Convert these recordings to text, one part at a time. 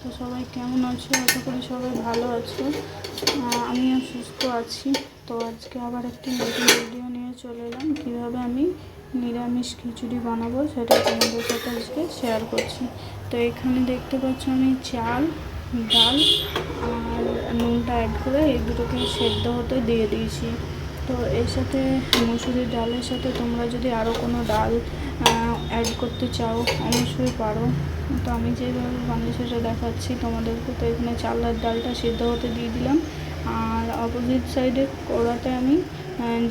তো সবাই কেমন আছো? আশা করি সবাই ভালো আছো। আমিও সুস্থ আছি। তো আজকে আবার একটি নতুন ভিডিও নিয়ে চলে এলাম। কীভাবে আমি নিরামিষ খিচুড়ি বানাবো সেটা তোমাদের সাথে আজকে শেয়ার করছি। তো এখানে দেখতে পাচ্ছ আমি চাল, ডাল আর নুনটা অ্যাড করে এই দুটোকে সেদ্ধ হতে দিয়ে দিয়েছি। তো এর সাথে মুসুরির ডালের সাথে তোমরা যদি আরও কোনো ডাল অ্যাড করতে চাও অবশ্যই পারো। তো আমি যেভাবে বানিয়ে সেটা দেখাচ্ছি তোমাদেরকে। তো এখানে চালের ডালটা সিদ্ধ হতে দিয়ে দিলাম। আর অপোজিট সাইডে কড়াতে আমি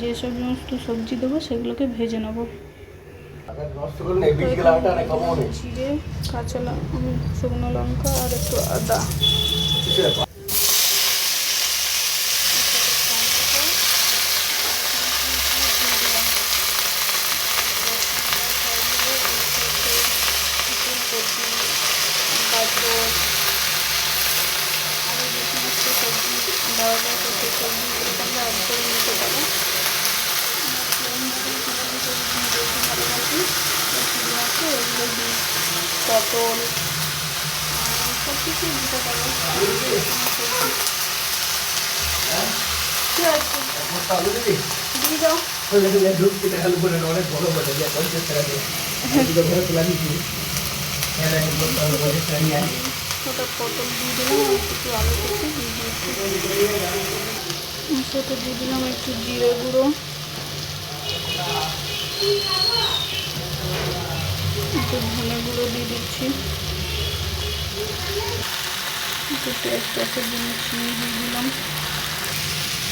যেসব সমস্ত সবজি দেবো সেগুলোকে ভেজে নেব। জিরে কাঁচা লঙ্কা শুকনো লঙ্কা আর একটু আদা গাজর আরও যে সমস্ত যায় তো সেই সবজিগুলো তোমরা অ্যাড করে নিতে পারো পটল সব কিছুই দিতে পারো অনেক বড় নিয়ে ওটা পটল দিয়ে দিলাম একটু আলু কুচি দিয়ে দিয়েছি সাথে দিয়ে দিলাম, একটু জিরে গুঁড়ো। একটু ধনে গুঁড়ো দিয়ে দিচ্ছি। একটু টেস্ট আসার জন্য চিনি দিয়ে দিলাম।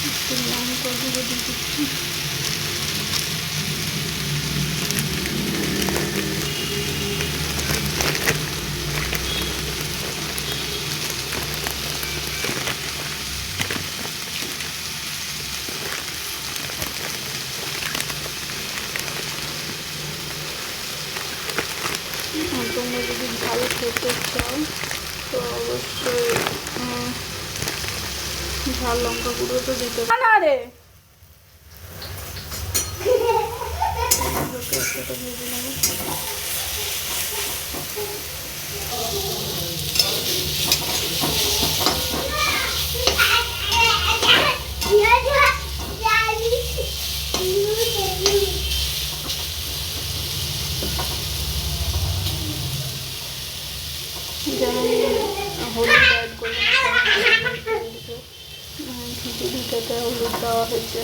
একটু লঙ্কা গুঁড়ো দিয়ে দিচ্ছি। তোমরা যদি ভালো খেতে চাও তো অবশ্যই ঝাল লঙ্কা গুঁড়ো তো দিতে পারে না রে একসাথে ভেজে নেব। হলুদ অ্যাড করব খিচুড়িটাতে হলুদ দেওয়া হয়েছে।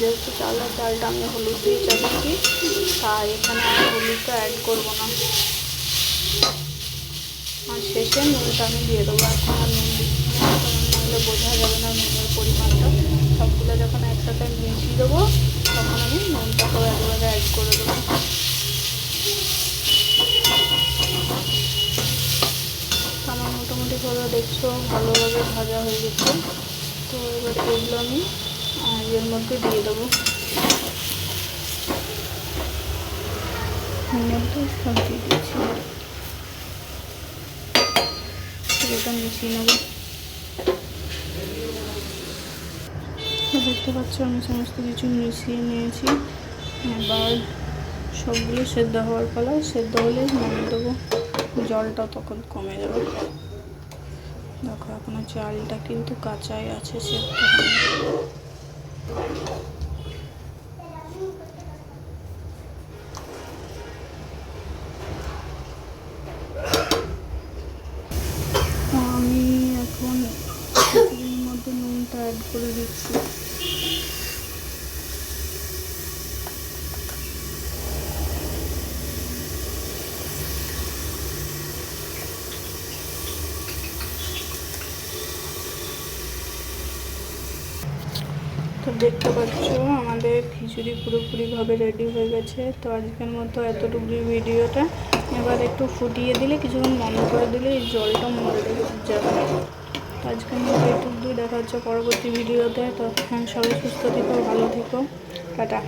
যেহেতু চালের ডালটা আমি হলুদ দিয়ে চালিয়েছি, তাই এখানে আমি হলুদটা অ্যাড করব না। আর শেষে নুনটা আমি দিয়ে দেবো। এখন আর নুন দিচ্ছি বোঝা যাবে না নুনের পরিমাণটা। সবগুলো যখন একসাথে মিশিয়ে দেবো, তখন আমি নুনটাকেও একবারে অ্যাড করে দেবো। ভাবে দেখছ, ভালোভাবে ভাজা হয়ে গেছে। তো এবার এগুলো আমি এর মধ্যে দিয়ে দেবো। মধ্যে এটা মিশিয়ে নেব। দেখতে পাচ্ছ, আমি সমস্ত কিছু মিশিয়ে নিয়েছি। এবার সবগুলো সেদ্ধ হওয়ার পালা। সেদ্ধ হলে নামিয়ে দেবো। জলটা তখন কমে যাবে। দেখো এখনও চালটা কিন্তু কাঁচাই আছে সে আমি এখন মধ্যে নুনটা অ্যাড করে দিচ্ছি। তো দেখতে পাচ্ছ, আমাদের খিচুড়ি পুরোপুরিভাবে রেডি হয়ে গেছে। তো আজকের মতো এতটুকু ভিডিওটা। এবার একটু ফুটিয়ে দিলে, কিছুক্ষণ বন্ধ করে দিলে এই জলটা মরে যাবে। তো আজকের মতো এটুকু দেখা হচ্ছে পরবর্তী ভিডিওতে। তো সবাই সুস্থ থেকো, ভালো থেকো। টাটা।